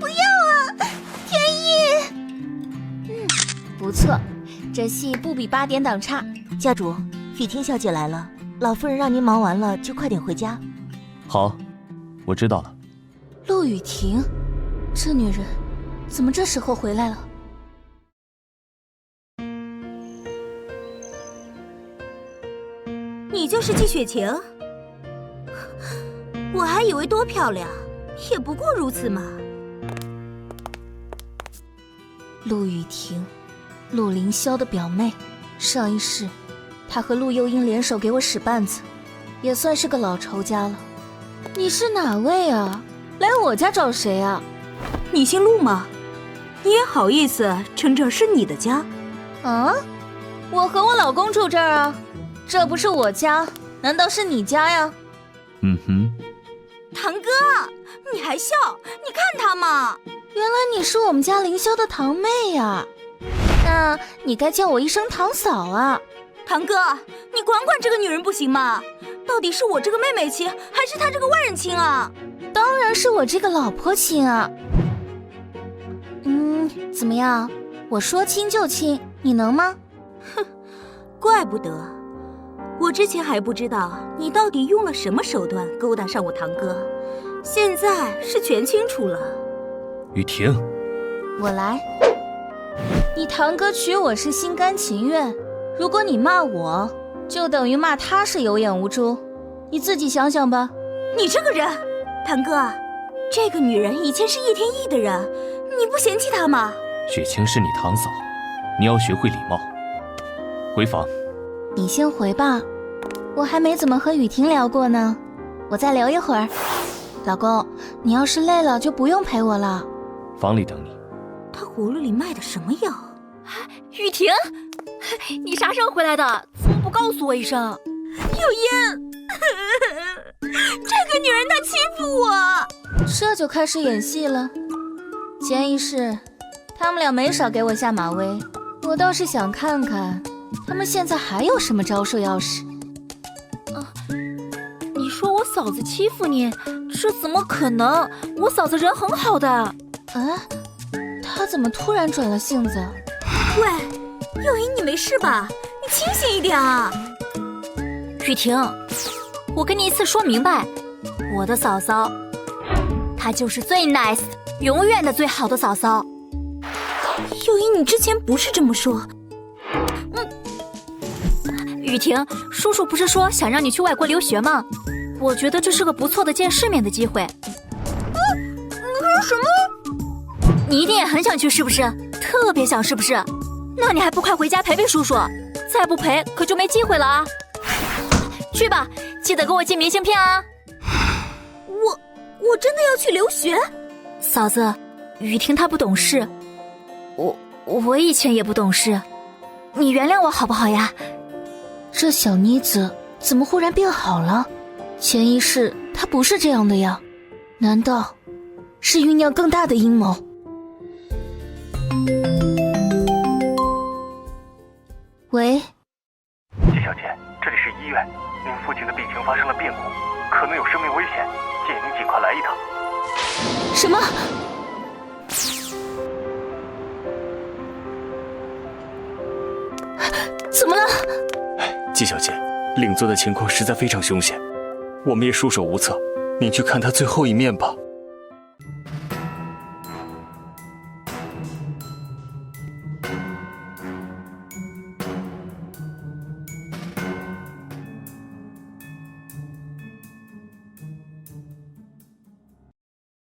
不要啊，天意！嗯，不错，这戏不比八点档差。家主，雨婷小姐来了，老夫人让您忙完了就快点回家。好，我知道了。陆雨婷，这女人怎么这时候回来了？你就是季雪晴？我还以为多漂亮，也不过如此嘛。陆雨婷，陆凌霄的表妹，上一世，她和陆幼英联手给我使绊子，也算是个老仇家了。你是哪位啊？来我家找谁啊？你姓陆吗？你也好意思称这是你的家？啊？我和我老公住这儿啊，这不是我家，难道是你家呀？嗯哼。堂哥，你还笑？你看他嘛。原来你是我们家凌霄的堂妹呀，那你该叫我一声堂嫂啊！堂哥，你管管这个女人不行吗？到底是我这个妹妹亲，还是她这个外人亲啊？当然是我这个老婆亲啊！嗯，怎么样？我说亲就亲，你能吗？哼，怪不得，我之前还不知道你到底用了什么手段勾搭上我堂哥，现在是全清楚了。雨婷，我来。你堂哥娶我是心甘情愿，如果你骂我，就等于骂他是有眼无珠。你自己想想吧。你这个人，堂哥，这个女人以前是叶天意的人，你不嫌弃她吗？雪清是你堂嫂，你要学会礼貌。回房。你先回吧，我还没怎么和雨婷聊过呢，我再聊一会儿。老公，你要是累了，就不用陪我了。房里等你。他葫芦里卖的什么药？雨婷，你啥时候回来的？怎么不告诉我一声？有烟，这个女人她欺负我，这就开始演戏了。前一世，他们俩没少给我下马威，我倒是想看看他们现在还有什么招数要使。啊，你说我嫂子欺负你，这怎么可能？我嫂子人很好的。啊，她怎么突然转了性子？喂，幼英，你没事吧？你清醒一点啊！雨婷，我跟你一次说明白，我的嫂嫂，她就是最 nice，永远的最好的嫂嫂。幼英，你之前不是这么说。嗯，雨婷，叔叔不是说想让你去外国留学吗？我觉得这是个不错的见世面的机会。嗯，你说什么？你一定也很想去，是不是？特别想，是不是？那你还不快回家陪陪叔叔？再不陪，可就没机会了啊！去吧，记得给我寄明信片啊！我我真的要去留学？嫂子，雨婷她不懂事，我我以前也不懂事，你原谅我好不好呀？这小妮子怎么忽然变好了？前一世她不是这样的呀？难道是酝酿更大的阴谋？喂，季小姐，这里是医院，您父亲的病情发生了变故，可能有生命危险，建议您尽快来一趟。什么？怎么了？季小姐，领座的情况实在非常凶险，我们也束手无策，您去看他最后一面吧。